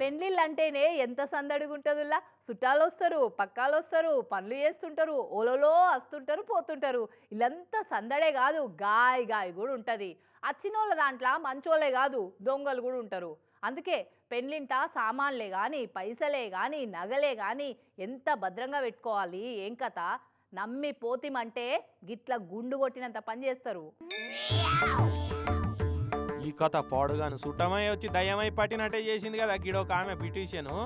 పెళ్ళిళ్ళు అంటేనే ఎంత సందడిగా ఉంటుందిలా చుట్టాలు వస్తారు పక్కాలు వస్తారు పనులు చేస్తుంటారు ఓలలో వస్తుంటారు పోతుంటారు. ఇల్లంతా సందడే కాదు గాయ గాయ కూడా ఉంటుంది అచ్చినోళ్ళ దాంట్లో మంచోళ్ళే కాదు దొంగలు కూడా ఉంటారు అందుకే పెళ్ళింట సామాన్లే కానీ పైసలే కానీ నగలే కానీ ఎంత భద్రంగా పెట్టుకోవాలి ఏం కథ? నమ్మి పోతిమంటే గిట్ల గుండు కొట్టినంత పని చేస్తారు. ఈ కథ పాడుగాను. సుట్టమై వచ్చి దయ్యమై పట్టినట్టే చేసింది కదా. గిడొక ఆమె బ్రిటిషను.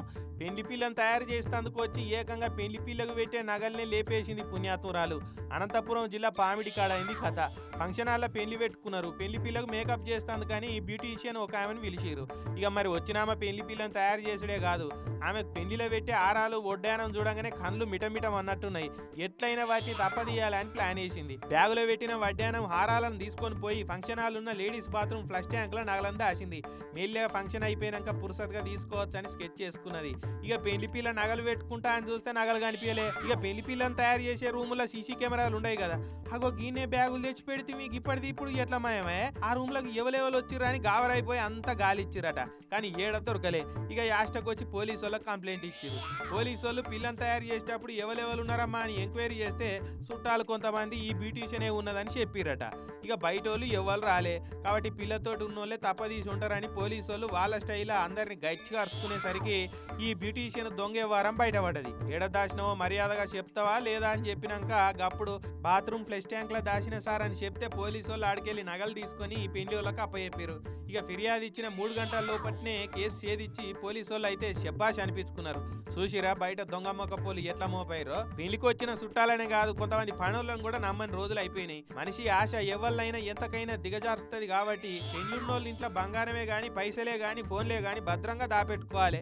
పెళ్ళి పిల్లని తయారు చేసేందుకు వచ్చి ఏకంగా పెళ్ళి పిల్లకు పెట్టే నగల్ని లేపేసింది పుణ్యాతురాలు. అనంతపురం జిల్లా పామిడి కాడైంది అయింది కథ. ఫంక్షన్ హాల్లో పెళ్ళి పెట్టుకున్నారు. పెళ్ళి పిల్లకు మేకప్ చేస్తాందుకు కానీ ఈ బ్యూటీషియన్ ఒక ఆమెను పిలిచిరు ఇక మరి వచ్చిన ఆమె పెళ్ళి పిల్లని తయారు చేసుడే కాదు. ఆమె పెళ్ళిలో పెట్టే ఆరాలు ఒడ్డానం చూడంగానే కళ్ళు మిటమిటం అన్నట్టున్నాయి. ఎట్లయినా వాటిని తప్పదీయాలని ప్లాన్ వేసింది బ్యాగులో పెట్టిన వడ్డానం హారాలను తీసుకొని పోయి ఫంక్షన్ హాల్ ఉన్న లేడీస్ బాత్రూమ్ ఫ్లష్ ట్యాంక్లో ఆసింది. మెల్లగా ఫంక్షన్ అయిపోయాక పురుసత్గా తీసుకోవచ్చు అని స్కెచ్ చేసుకున్నది. ఇక పెళ్ళి పిల్ల నగలు పెట్టుకుంటా అని చూస్తే నగలు కనిపించలే. ఇక పెళ్ళి పిల్లని తయారు చేసే రూమ్లో సీసీ కెమెరాలు ఉన్నాయి కదా. అగో గిన్నె బ్యాగులు తెచ్చి పెడితే మీకు ఇప్పటిది ఇప్పుడు ఎట్లా మాయమే? ఆ రూమ్లోకి ఎవరెవరు వచ్చిర్రు అని గావరైపోయి అంతా గాలి ఇచ్చిరట కానీ ఏడ దొరకలే. ఇక యాస్టకు వచ్చి పోలీసు వాళ్ళకి కంప్లైంట్ ఇచ్చారు పోలీసు వాళ్ళు పిల్లని తయారు చేసేటప్పుడు ఎవరెవరు ఉన్నారమ్మా అని ఎంక్వైరీ చేస్తే చుట్టాలు కొంతమంది ఈ బ్యూటీషియనే ఉన్నదని చెప్పిరట. ఇక బయట వాళ్ళు ఎవరు రాలే. కాబట్టి పిల్లతోటి ఉన్నోళ్ళే తప్పదీసి ఉంటారని పోలీసు వాళ్ళు వాళ్ళ స్టైల్లో అందరిని గట్టిగా అరుచుకునేసరికి ఈ బ్యూటీషియన్ దొంగ వారం బయటపడ్డది. ఏడ దాచినవో మర్యాదగా చెప్తావా లేదా అని చెప్పినాక గప్పుడు బాత్రూమ్ ఫ్లెష్ ట్యాంక్లో దాచిన సార్ అని చెప్తే పోలీసు వాళ్ళు ఆడికెళ్ళి నగలు తీసుకొని ఈ పెళ్ళి వాళ్ళకి అప్పచెప్పారు ఇక ఫిర్యాదు ఇచ్చిన మూడు గంటల లోపట్నే కేసు చేదిచ్చి పోలీసు వాళ్ళు అయితే శబ్బాష్ అనిపించుకున్నారు. చూసిరా బయట దొంగ మొక్కపోలు ఎట్లా మోపాయిరో పెళ్ళికి వచ్చిన చుట్టాలనే కాదు కొంతమంది పనులను కూడా నమ్మని రోజులు అయిపోయినాయి. మనిషి ఆశ ఎవరినైనా ఎంతకైనా దిగజారుస్తుంది కాబట్టి పెళ్ళిన్నోళ్ళ ఇంట్లో బంగారమే గానీ పైసలే గానీ ఫోన్లే గానీ భద్రంగా దాపెట్టుకోవాలి.